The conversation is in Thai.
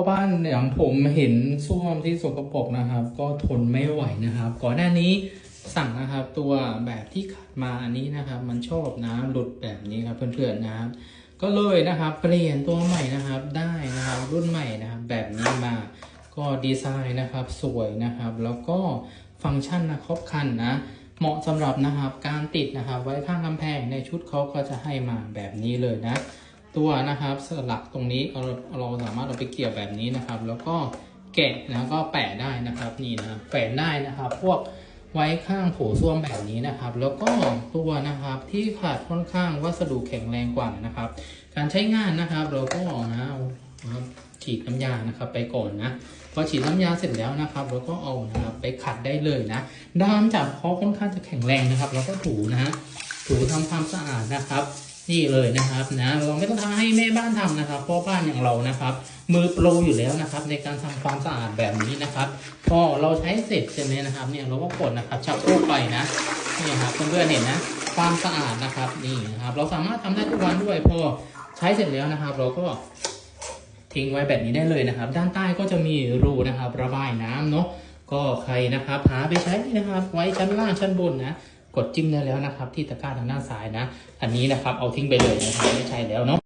พ่อบ้านอย่างผมเห็นส้วมที่สกปรกนะครับ ก็ทนไม่ไหวนะครับ ก่อนหน้านี้สั่งนะครับตัวแบบที่ขัดมาอันนี้นะครับ มันชอบน้ำหลุดแบบนี้ครับเพื่อนๆนะครับ ก็เลยนะครับเปลี่ยนตัวใหม่นะครับได้นะครับรุ่นใหม่นะครับแบบนี้มาก็ดีไซน์นะครับสวยนะครับ แล้วก็ฟังก์ชันนะครบคันนะเหมาะสำหรับนะครับการติดนะครับ ไว้ข้างกำแพงในชุดเขาก็จะให้มาแบบนี้เลยนะ ตัวนะครับสลักตรงนี้เราเราสามารถเอาไปเกี่ยวแบบนี้นะครับ แล้วก็แกะแล้วก็แปะได้นะครับนี่นะแปะได้นะครับ พวกไว้ข้างโถส้วมแบบนี้นะครับ แล้วก็ตัวนะครับที่ขาดค่อนข้างวัสดุแข็งแรงกว่านะครับ การใช้งานนะครับเราก็นะครับฉีดน้ำยานะครับไปก่อนนะพอฉีดน้ำยาเสร็จแล้วนะครับเราก็เอานะครับไปขัดได้เลยนะด้ามจับเขาค่อนข้างจะแข็งแรงนะครับ แล้วก็ถูนะถูทำความสะอาดนะครับ นี่เลยนะครับนะเราไม่ต้องทำให้แม่บ้านทำนะครับพราะบ้านอย่างเรานะครับ มือโปรอยู่แล้วนะครับ ในการทำความสะอาดแบบนี้นะครับพอเราใช้เสร็จใช่ไหมนะครับ เนี่ยเราก็กดนะครับชักโครกไปนะนี่ครับเพื่อนๆเห็นนะความสะอาดนะครับนี่นะครับ เราสามารถทำได้ทุกวันด้วยพอใช้เสร็จแล้วนะครับ เราก็ทิ้งไว้แบบนี้ได้เลยนะครับ ด้านใต้ก็จะมีรูนะครับ ระบายน้ำเนาะก็ใครนะครับ หาไปใช้นะครับ ไว้ชั้นล่างชั้นบนนะ ดจิ้มได้แล้วนะครับ ที่ตะกร้าทางด้านซ้ายนะ อันนี้นะครับเอาทิ้งไปเลยนะครับไม่ใช่แล้วเนาะ